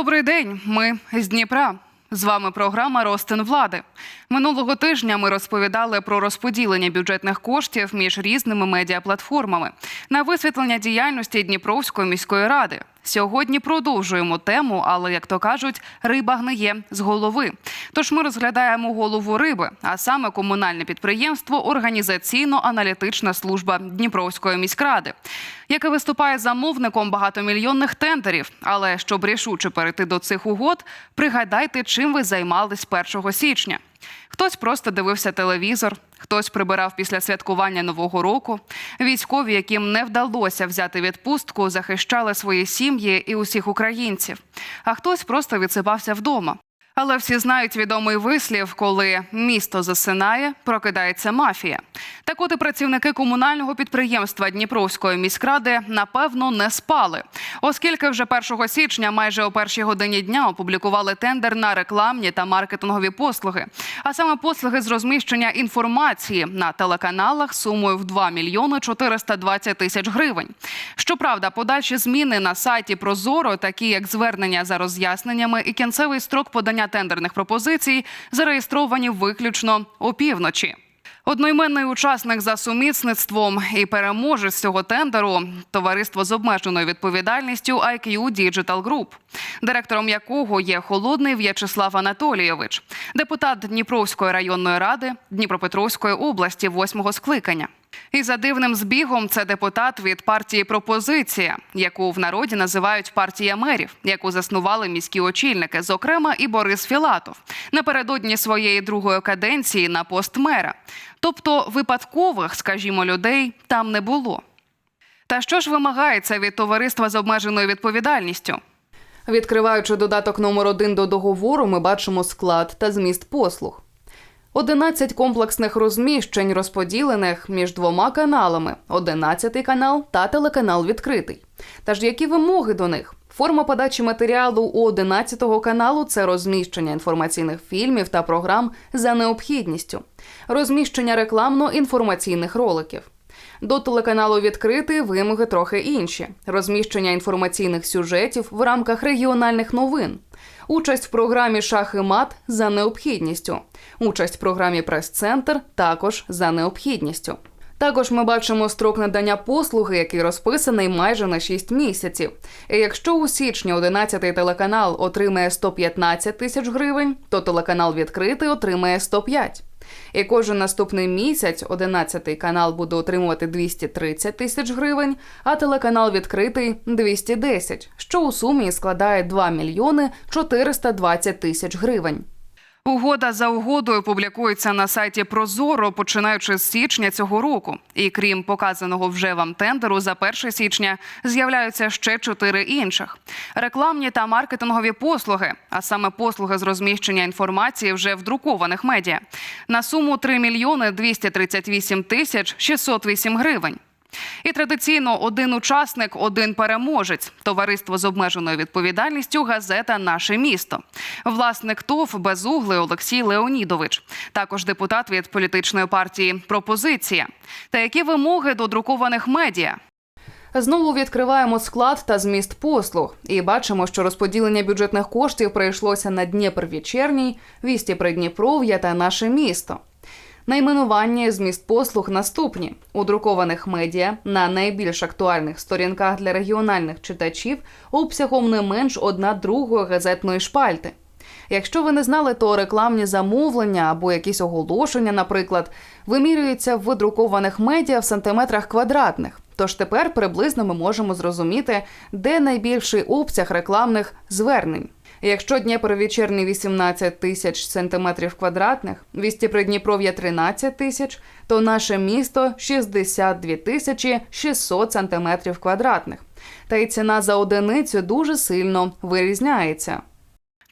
Добрий день. Ми з Дніпра. З вами програма Ростин влади. Минулого тижня ми розповідали про розподілення бюджетних коштів між різними медіаплатформами на висвітлення діяльності Дніпровської міської ради. Сьогодні продовжуємо тему, але як то кажуть, риба гниє з голови. Тож ми розглядаємо голову риби, а саме комунальне підприємство Організаційно-аналітична служба Дніпровської міськради, яке виступає замовником багатомільйонних тендерів. Але щоб рішуче перейти до цих угод, пригадайте, чим ви займались 1 січня. Хтось просто дивився телевізор, хтось прибирав після святкування нового року. Військові, яким не вдалося взяти відпустку, захищали свої сім'ї і усіх українців. А хтось просто відсипався вдома. Але всі знають відомий вислів, коли місто засинає, прокидається мафія. Так от і працівники комунального підприємства Дніпровської міськради напевно не спали, оскільки вже 1 січня, майже о першій годині дня, опублікували тендер на рекламні та маркетингові послуги, а саме послуги з розміщення інформації на телеканалах сумою в 2 мільйони 420 тисяч гривень. Щоправда, подальші зміни на сайті Прозоро, такі як звернення за роз'ясненнями і кінцевий строк подання тендерних пропозицій, зареєстровані виключно опівночі. Одноіменний учасник за сумісництвом і переможець цього тендеру товариство з обмеженою відповідальністю IQ Digital Group, директором якого є холодний В'ячеслав Анатолійович, депутат Дніпровської районної ради Дніпропетровської області, восьмого скликання. І за дивним збігом це депутат від партії Пропозиція, яку в народі називають партія мерів, яку заснували міські очільники, зокрема і Борис Філатов, напередодні своєї другої каденції на пост мера. Тобто випадкових, скажімо, людей там не було. Та що ж вимагається від товариства з обмеженою відповідальністю? Відкриваючи додаток номер один до договору, ми бачимо склад та зміст послуг. 11 комплексних розміщень, розподілених між двома каналами: 11 канал та телеканал відкритий. Та ж які вимоги до них? Форма подачі матеріалу у 11 каналу це розміщення інформаційних фільмів та програм за необхідністю, розміщення рекламно-інформаційних роликів. До телеканалу відкритий вимоги трохи інші: розміщення інформаційних сюжетів в рамках регіональних новин, участь в програмі Шах і мат за необхідністю, участь в програмі Прес-центр також за необхідністю. Також ми бачимо строк надання послуги, який розписаний майже на 6 місяців. І якщо у січні 11-й телеканал отримає 115 тисяч гривень, то телеканал відкритий отримає 105. І кожен наступний місяць 11-й канал буде отримувати 230 тисяч гривень, а телеканал відкритий 210, що у сумі складає 2 мільйони 420 тисяч гривень. Угода за угодою публікується на сайті Прозоро, починаючи з січня цього року. І крім показаного вже вам тендеру, за 1 січня з'являються ще чотири інших: рекламні та маркетингові послуги, а саме послуги з розміщення інформації вже в друкованих медіа, на суму 3 мільйони 238 тисяч 608 гривень. І традиційно один учасник, один переможець. Товариство з обмеженою відповідальністю газета Наше місто. Власник ТОВ Безуглий Олексій Леонідович, також депутат від політичної партії Пропозиція. Та які вимоги до друкованих медіа? Знову відкриваємо склад та зміст послуг і бачимо, що розподілення бюджетних коштів прийшлося на Дніпр Вечерній, Вісті Придніпров'я та наше місто. Найменування і зміст послуг наступні у друкованих медіа на найбільш актуальних сторінках для регіональних читачів обсягом не менш одна другої газетної шпальти. Якщо ви не знали, то рекламні замовлення або якісь оголошення, наприклад, вимірюються в друкованих медіа в сантиметрах квадратних. Тож тепер приблизно ми можемо зрозуміти, де найбільший обсяг рекламних звернень. Якщо Дніпро вечірній 18 тисяч сантиметрів квадратних, вісті Придніпров'я 13 тисяч, то наше місто 62 тисячі 600 сантиметрів квадратних. Та й ціна за одиницю дуже сильно вирізняється.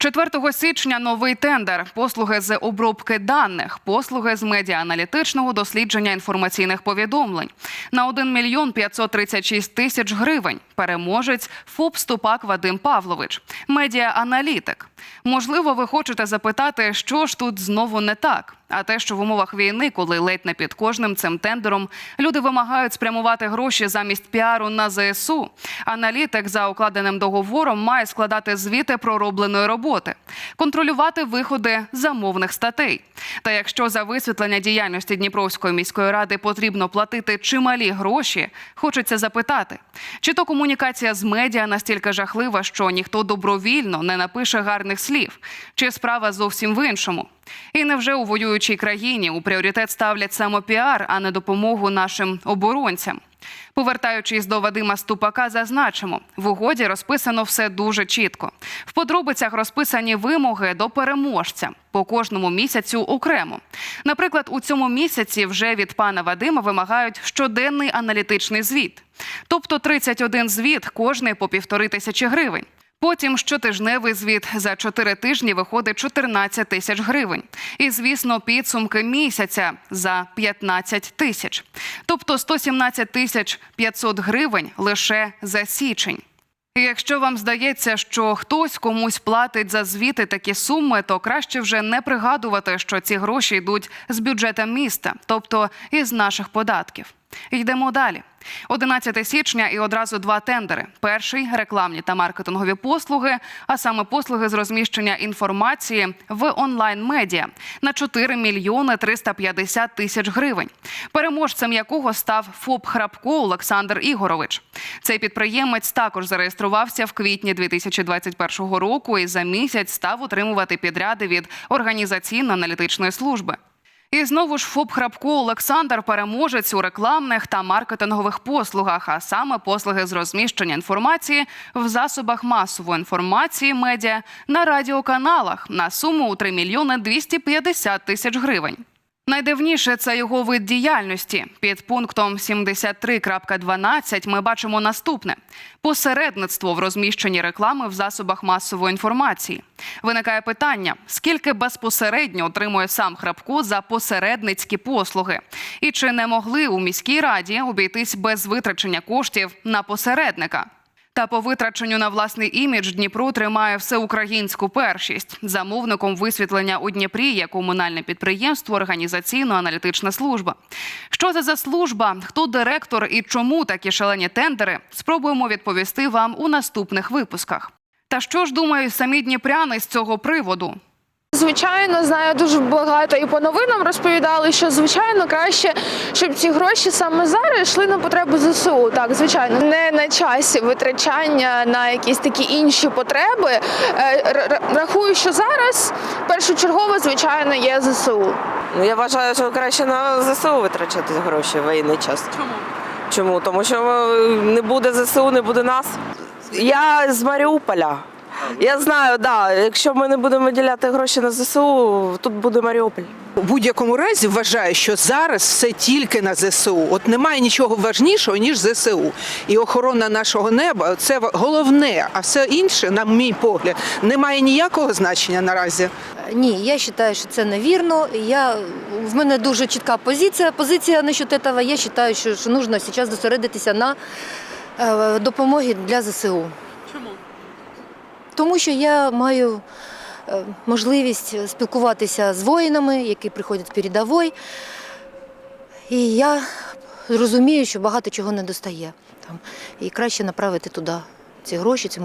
4 січня новий тендер, послуги з обробки даних, послуги з медіааналітичного дослідження інформаційних повідомлень на 1 мільйон 536 тисяч гривень. Переможець ФОП Ступак Вадим Павлович, медіааналітик. Можливо, ви хочете запитати, що ж тут знову не так. А те, що в умовах війни, коли ледь не під кожним цим тендером люди вимагають спрямувати гроші замість піару на ЗСУ, аналітик за укладеним договором має складати звіти проробленої роботи, контролювати виходи замовних статей. Та якщо за висвітлення діяльності Дніпровської міської ради потрібно платити чималі гроші, хочеться запитати, чи то комунікація з медіа настільки жахлива, що ніхто добровільно не напише гарних слів, чи справа зовсім в іншому. І невже у воюючій країні у пріоритет ставлять саме піар, а не допомогу нашим оборонцям? Повертаючись до Вадима Ступака, зазначимо, в угоді розписано все дуже чітко. В подробицях розписані вимоги до переможця по кожному місяцю окремо. Наприклад, у цьому місяці вже від пана Вадима вимагають щоденний аналітичний звіт, тобто 31 звіт, кожний по півтори тисячі гривень. Потім щотижневий звіт за 4 тижні виходить 14 тисяч гривень. І, звісно, підсумки місяця за 15 тисяч. Тобто 117 тисяч 500 гривень лише за січень. І якщо вам здається, що хтось комусь платить за звіти такі суми, то краще вже не пригадувати, що ці гроші йдуть з бюджета міста, тобто із наших податків. Йдемо далі. 11 січня і одразу два тендери: перший рекламні та маркетингові послуги, а саме послуги з розміщення інформації в онлайн медіа на 4 мільйони 350 тисяч гривень. Переможцем якого став ФОП Храпко Олександр Ігорович. Цей підприємець також зареєструвався в квітні 2021 року і за місяць став отримувати підряди від організаційно-аналітичної служби. І знову ж ФОП Храпко Олександр переможець у рекламних та маркетингових послугах, а саме послуги з розміщення інформації в засобах масової інформації медіа на радіоканалах на суму у 3 мільйони 250 тисяч гривень. Найдивніше це його вид діяльності. Під пунктом 73.12 ми бачимо наступне: посередництво в розміщенні реклами в засобах масової інформації. Виникає питання: скільки безпосередньо отримує сам Храпко за посередницькі послуги, і чи не могли у міській раді обійтись без витрачення коштів на посередника? Та по витраченню на власний імідж Дніпро тримає всеукраїнську першість. Замовником висвітлення у Дніпрі є комунальне підприємство Організаційно-аналітична служба. Що це за служба? Хто директор і чому такі шалені тендери? Спробуємо відповісти вам у наступних випусках. Та що ж думають самі дніпряни з цього приводу? Звичайно, знаю дуже багато і по новинам розповідали, що звичайно краще, щоб ці гроші саме зараз йшли на потреби ЗСУ. Так, звичайно, не на часі витрачання на якісь такі інші потреби. Е, Рахую, що зараз першочергово, звичайно, є ЗСУ. Ну, я вважаю, що краще на ЗСУ витрачати гроші в воєнний час. Чому? Чому? Тому що е, не буде ЗСУ, не буде нас. Я з Маріуполя. Я знаю, да, якщо ми не будемо виділяти гроші на ЗСУ, тут буде Маріуполь. У будь-якому разі вважаю, що зараз все тільки на ЗСУ. От немає нічого важнішого ніж ЗСУ. І охорона нашого неба це головне, а все інше, на мій погляд, не має ніякого значення наразі. Ні, я вважаю, що це невірно. Я, в мене дуже чітка позиція. Позиція насчет этого. Я вважаю, що, що нужно зараз зосередитися на е, допомогі для ЗСУ. Тому що я маю е, можливість спілкуватися з воїнами, які приходять з передової. І я розумію, що багато чого не достає. І краще направити туди ці гроші, ці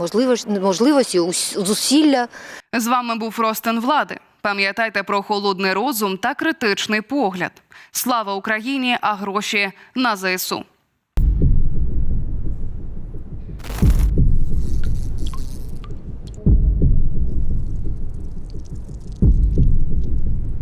можливості зусилля. З вами був Ростен Влади. Пам'ятайте про холодний розум та критичний погляд. Слава Україні, а гроші на ЗСУ.